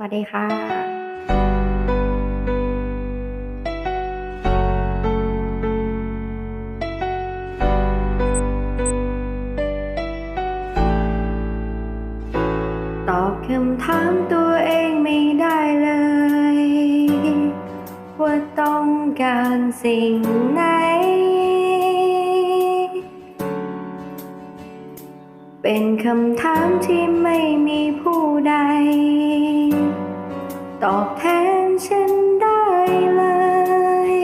วัสดีค่ะตอบคำถามตัวเองไม่ได้เลย ว่าต้องการสิ่ง เป็นคำถามที่ไม่มีผู้ใด ตอบแทนฉันได้เลย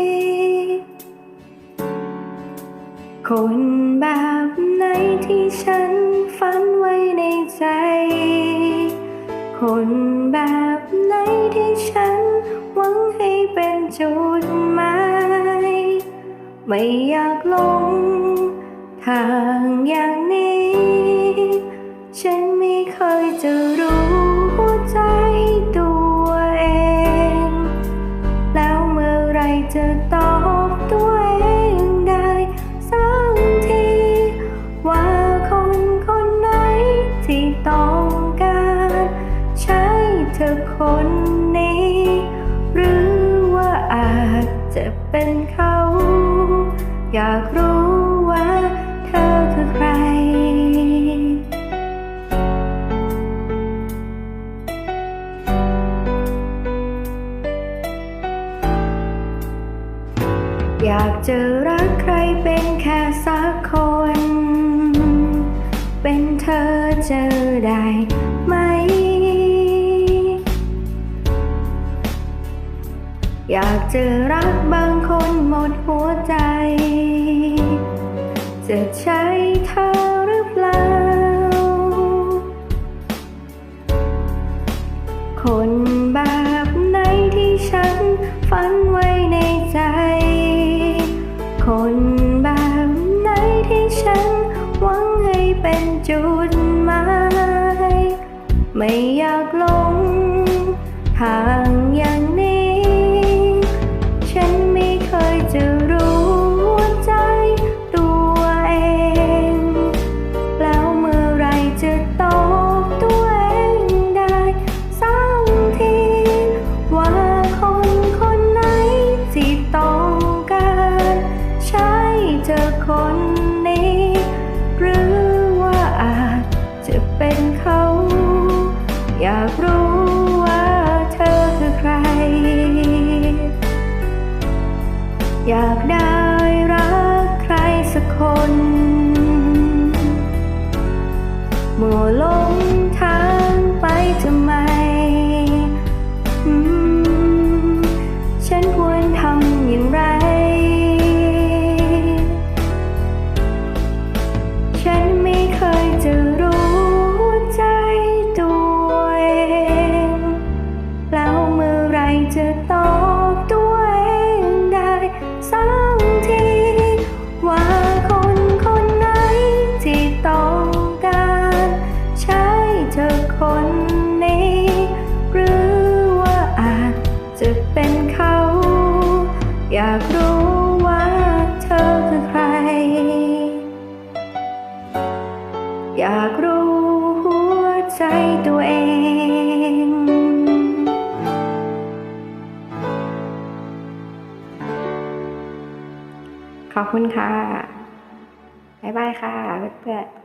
คนแบบไหนที่ฉันฝันไว้ในใจ คนแบบไหนที่ฉันหวังให้เป็นจุดหมาย ไม่อยากลงทางอย่าง คนนี้ หรือว่าอาจจะเป็นเขา อยากรู้ว่าเธอคือใคร อยากจะรักใครเป็นแค่สักคน เป็นเธอเจอได้ อยากจะรักบางคนหมดหัวใจ จะใช่เธอหรือเปล่า คนแบบไหนที่ฉันฝันไว้ในใจ คนแบบไหนที่ฉันหวังให้เป็นจุดหมาย ไม่อยากลงทางอย่าง อยากได้รักใครสักคนมัวหลงทางไปทำไมมฉันควรทำอย่างไร อยากรู้ว่าเธอคือใคร อยากรู้หัวใจตัวเองขอบคุณค่ะ บ๊ายบายค่ะเพื่อน